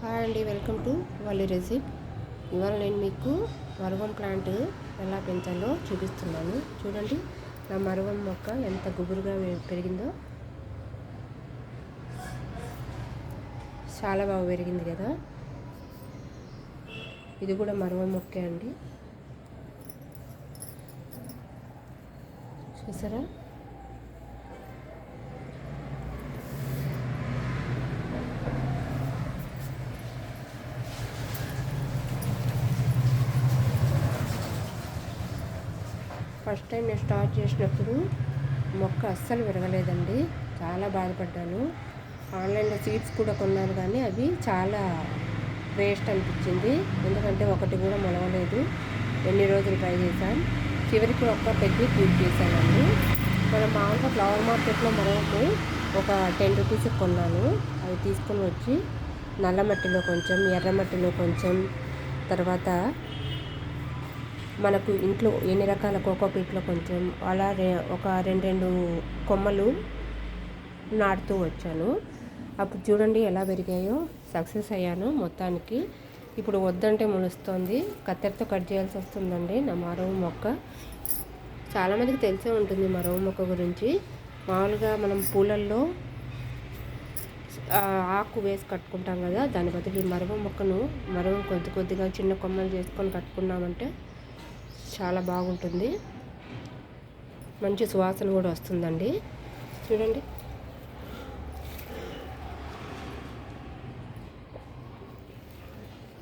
Hi అండి welcome to వాళ్ళి రెసిప్. ఇవాళ నేను మీకు మరువం ప్లాంట్ ఎలా పెంచాలో చూపిస్తున్నాను. చూడండి నా మరువం మొక్క ఎంత గుబురుగా పెరిగిందో. చాలా బాగా పెరిగింది కదా. ఇది కూడా మరువం మొక్కే అండి. చూసారా? ఫస్ట్ టైం నేను స్టార్ట్ చేసినప్పుడు మొక్క అస్సలు విరగలేదండి. చాలా బాధపడ్డాను. ఆన్లైన్లో సీడ్స్ కూడా కొన్నాను కానీ అవి చాలా వేస్ట్ అనిపించింది. ఎందుకంటే ఒకటి కూడా మొలవలేదు. ఎన్ని రోజులు ట్రై చేశాను. చివరికి ఒక్క పెద్ద పూజ చేశానండి. మనం మామూలుగా ఫ్లవర్ మార్కెట్లో మరొకటి ఒక టెన్ రూపీస్కి కొన్నాను. అవి తీసుకొని వచ్చి నల్ల మట్టిలో కొంచెం ఎర్ర మట్టిలో కొంచెం తర్వాత మనకు ఇంట్లో ఎన్ని రకాల కోకో పీట్లో కొంచెం అలా ఒక రెండు రెండు కొమ్మలు నాటుతూ వచ్చాను. అప్పుడు చూడండి ఎలా పెరిగాయో. సక్సెస్ అయ్యాను మొత్తానికి. ఇప్పుడు వద్దంటే మొలుస్తోంది. కత్తెరతో కట్ చేయాల్సి వస్తుందండి నా మరో మొక్క. చాలామందికి తెలిసే ఉంటుంది మరో మొక్క గురించి. మామూలుగా మనం పూలల్లో ఆకు వేసి కట్టుకుంటాం కదా దాని బదులు ఈ మరవ మొక్కను మరవ కొద్ది కొద్దిగా చిన్న కొమ్మలు చేసుకొని కట్టుకున్నామంటే చాలా బాగుంటుంది. మంచి సువాసన కూడా వస్తుందండి. చూడండి.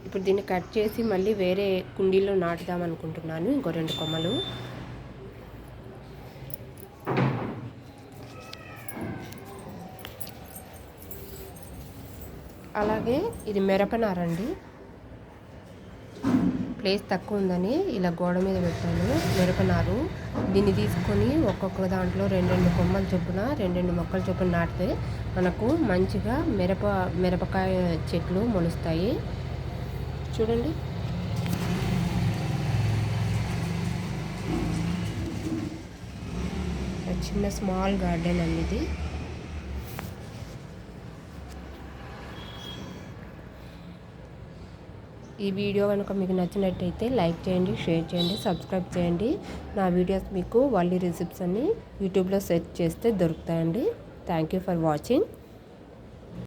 ఇప్పుడు దీన్ని కట్ చేసి మళ్ళీ వేరే కుండీలో నాటుదాం అనుకుంటున్నాను. ఇంకో రెండు కొమ్మలు. అలాగే ఇది మిరపనారండి ప్లేస్ తక్కువ ఉందని ఇలా గోడ మీద పెట్టాను. మిరపనారు దీన్ని తీసుకొని ఒక్కొక్క దాంట్లో రెండు రెండు కొమ్మలు చొప్పున రెండు రెండు మొక్కలు చొప్పున నాటితే మనకు మంచిగా మిరప మిరపకాయ చెట్లు మొలుస్తాయి. చూడండి. చిన్న స్మాల్ గార్డెన్ అండి ఈ వీడియో కనుక మీకు నచ్చినట్టయితే లైక్ చేయండి షేర్ చేయండి సబ్స్క్రైబ్ చేయండి. నా వీడియోస్ మీకు వాళ్ళీ రిసిప్ట్స్ అన్ని యూట్యూబ్లో సెర్చ్ చేస్తే దొరుకుతాయండి. Thank you for watching.